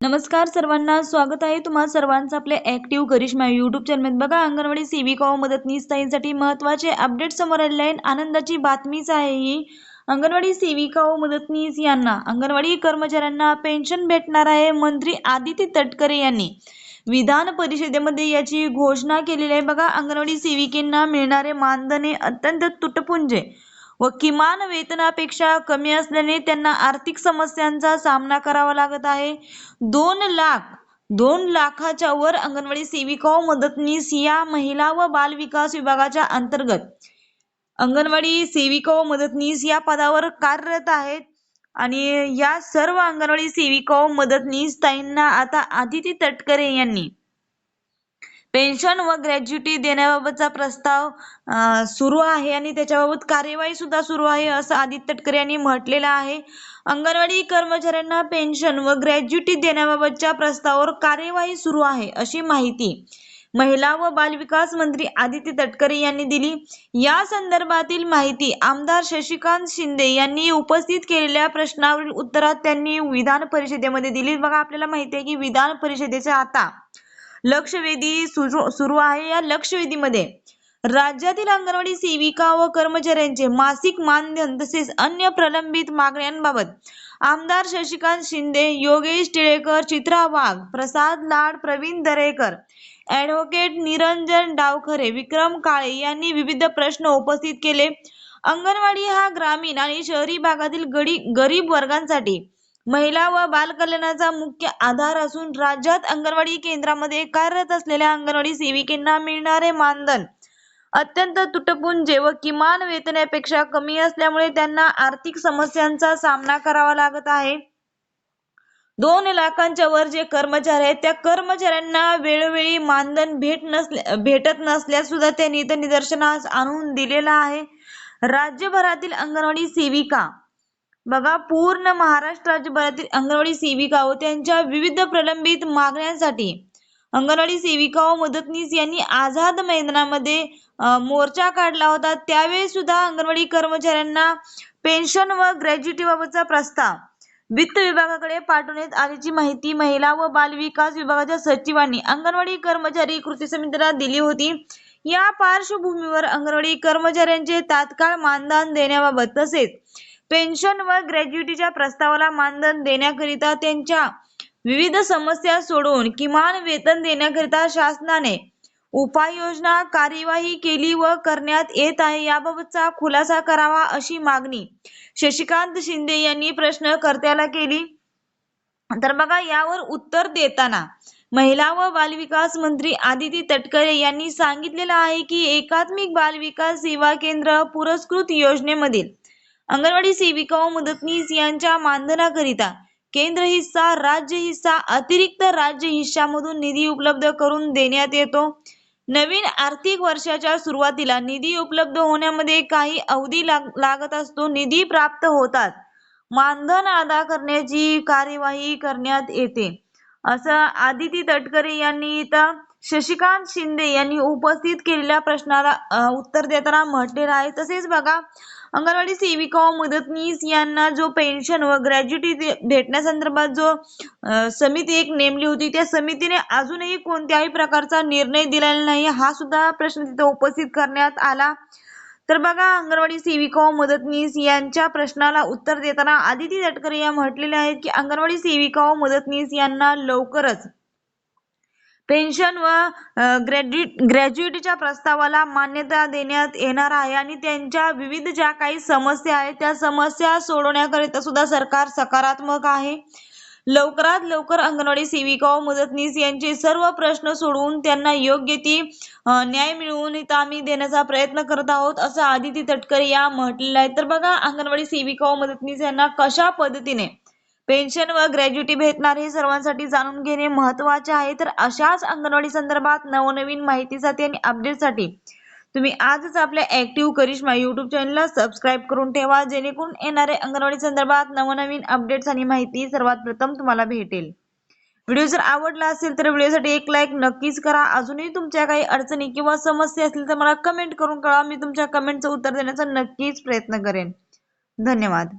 नमस्कार सर्वांना स्वागत आहे तुम्हा सर्वांचं आपल्या ऍक्टिव्ह करिश्मा युट्यूब चॅनल बघा अंगणवाडी सेविका व मदतनीस ताईंसाठी महत्त्वाचे अपडेट समोर आलेले आहेत. आनंदाची बातमीच आहे ही. अंगणवाडी सेविका व मदतनीस यांना अंगणवाडी कर्मचाऱ्यांना पेन्शन भेटणार आहे मंत्री आदित्य तटकरे यांनी. विधान परिषदेमध्ये याची घोषणा केलेली आहे. बघा अंगणवाडी सेविकेंना मिळणारे मानधने अत्यंत तुटपुंजे. व किमान वेतनापेक्षा कमी असल्याने त्यांना आर्थिक समस्यांचा सामना करावा लागत आहे. दोन लाख दोन लाखाच्या वर अंगणवाडी सेविका व मदतनीस या महिला व बाल विकास विभागाच्या अंतर्गत अंगणवाडी सेविका व मदतनीस या पदावर कार्यरत आहेत. आणि या सर्व अंगणवाडी सेविका व मदतनीस ताईंना आता आदिती तटकरे यांनी पेन्शन व ग्रॅज्युटी देण्याबाबतचा प्रस्ताव सुरू आहे आणि त्याच्याबाबत कार्यवाही सुद्धा सुरू आहे असं आदित्य तटकरे यांनी म्हटलेलं आहे. अंगणवाडी कर्मचाऱ्यांना पेन्शन व ग्रॅज्युटी देण्याबाबतच्या प्रस्तावावर कार्यवाही सुरू आहे अशी माहिती महिला व बालविकास मंत्री आदित्य तटकरे यांनी दिली. या संदर्भातील माहिती आमदार शशिकांत शिंदे यांनी उपस्थित केलेल्या प्रश्नावरील उत्तरात त्यांनी विधान परिषदेमध्ये दिली. बघा आपल्याला माहिती आहे की विधान परिषदेच्या आता लक्षवेधी सुरू सुरू आहे या लक्षवेधीमध्ये. राज्यातील अंगणवाडी सेविका व कर्मचाऱ्यांचे मासिक मानधन तसेच अन्य प्रलंबित मागण्यांबाबत आमदार शशिकांत शिंदे योगेश टिळेकर चित्रा वाघ प्रसाद लाड प्रवीण दरेकर ॲडव्होकेट निरंजन डावखरे विक्रम काळे यांनी विविध प्रश्न उपस्थित केले. अंगणवाडी हा ग्रामीण आणि शहरी भागातील गडी गरीब वर्गांसाठी महिला व बालकल्याणाचा मुख्य आधार असून राज्यात अंगणवाडी केंद्रामध्ये कार्यरत असलेल्या अंगणवाडी सेविकेंना मिळणारे मानधन अत्यंत तुटपुंजे व किमान वेतनापेक्षा कमी असल्यामुळे त्यांना आर्थिक समस्यांचा सामना करावा लागत आहे. दोन लाखांच्या वर जे कर्मचारी आहेत त्या कर्मचाऱ्यांना वेळोवेळी मानधन भेट नसल्या भेटत नसल्यास सुद्धा त्यांनी इथं निदर्शनास आणून दिलेलं आहे. राज्यभरातील अंगणवाडी सेविका बघा पूर्ण महाराष्ट्र राज्यभरातील अंगणवाडी सेविका व त्यांच्या विविध प्रलंबित मागण्यांसाठी अंगणवाडी सेविका व मदतनीस यांनी आझाद मैदानामध्ये मोर्चा काढला होता. त्यावेळी सुद्धा अंगणवाडी कर्मचाऱ्यांना पेन्शन व ग्रॅज्युटी बाबतचा प्रस्ताव वित्त विभागाकडे पाठवण्यात आल्याची माहिती महिला व बाल विकास विभागाच्या सचिवांनी अंगणवाडी कर्मचारी कृती समितीला दिली होती. या पार्श्वभूमीवर अंगणवाडी कर्मचाऱ्यांचे तात्काळ मानधन देण्याबाबत तसेच पेन्शन व ग्रॅज्युटीच्या प्रस्तावाला मानधन देण्याकरिता त्यांच्या विविध समस्या सोडवून किमान वेतन देण्याकरिता शासनाने उपाययोजना कार्यवाही केली व करण्यात येत आहे. याबाबतचा खुलासा करावा अशी मागणी शशिकांत शिंदे यांनी प्रश्नकर्त्याला केली. तर बघा यावर उत्तर देताना महिला व बालविकास मंत्री आदिती तटकरे यांनी सांगितलेलं आहे की एकात्मिक बालविकास सेवा केंद्र पुरस्कृत योजनेमधील अंगणवाडी सेविका व मदतनीस यांच्या मानधनाकरिता केंद्र हिस्सा राज्य हिस्सा अतिरिक्त राज्य हिस्सामधून निधी उपलब्ध करून देण्यात येतो. नवीन आर्थिक वर्षाच्या सुरुवातीला निधी उपलब्ध होण्यामध्ये काही अवधी लाग लागत असतो. निधी प्राप्त होतात. मानधन अदा करण्याची कार्यवाही करण्यात येते. असं आदिती तटकरे यांनी इथं शशिकांत शिंदे यांनी उपस्थित केलेल्या प्रश्नाला उत्तर देताना म्हटलेलं आहे. तसेच बघा अंगणवाडी सेविका व मदतनीस यांना जो पेन्शन व ग्रॅज्युटी भेटण्यासंदर्भात जो समिती एक नेमली होती त्या समितीने अजूनही कोणत्याही प्रकारचा निर्णय दिलेला नाही. हा सुद्धा प्रश्न तिथे उपस्थित करण्यात आला. तर बघा अंगणवाडी सेविका व मदतनीस यांच्या प्रश्नाला उत्तर देताना आदिती तटकरे या म्हटलेल्या आहेत की अंगणवाडी सेविका व मदतनीस यांना लवकरच पेन्शन व ग्रॅज्युटीच्या ग्रॅज्युएटीच्या प्रस्तावाला मान्यता देण्यात येणार आहे आणि त्यांच्या विविध ज्या काही समस्या आहेत त्या समस्या सोडवण्याकरिता सुद्धा सरकार सकारात्मक आहे. लवकरात लवकर अंगणवाडी सेविका व मदतनीस यांचे सर्व प्रश्न सोडवून त्यांना योग्य ती न्याय मिळवून आम्ही देण्याचा प्रयत्न करत आहोत असं आदिती तटकरे या म्हटलेलं आहे. तर बघा अंगणवाडी सेविका व मदतनीस यांना कशा पद्धतीने पेन्शन व ग्रॅज्युटी भेटणार हे सर्वांसाठी जाणून घेणे महत्त्वाचे आहे. तर अशाच अंगणवाडी संदर्भात नवनवीन माहितीसाठी आणि अपडेटसाठी तुम्ही आजच आपल्या ऍक्टिव्ह करिश्मा युट्यूब चॅनलला सबस्क्राईब करून ठेवा. जेणेकरून येणारे अंगणवाडी संदर्भात नवनवीन अपडेट्स आणि माहिती सर्वात प्रथम तुम्हाला भेटेल. व्हिडिओ जर आवडला असेल तर व्हिडिओसाठी एक लाईक नक्कीच करा. अजूनही तुमच्या काही अडचणी किंवा समस्या असतील तर मला कमेंट करून कळवा. मी तुमच्या कमेंटचं उत्तर देण्याचा नक्कीच प्रयत्न करेन. धन्यवाद.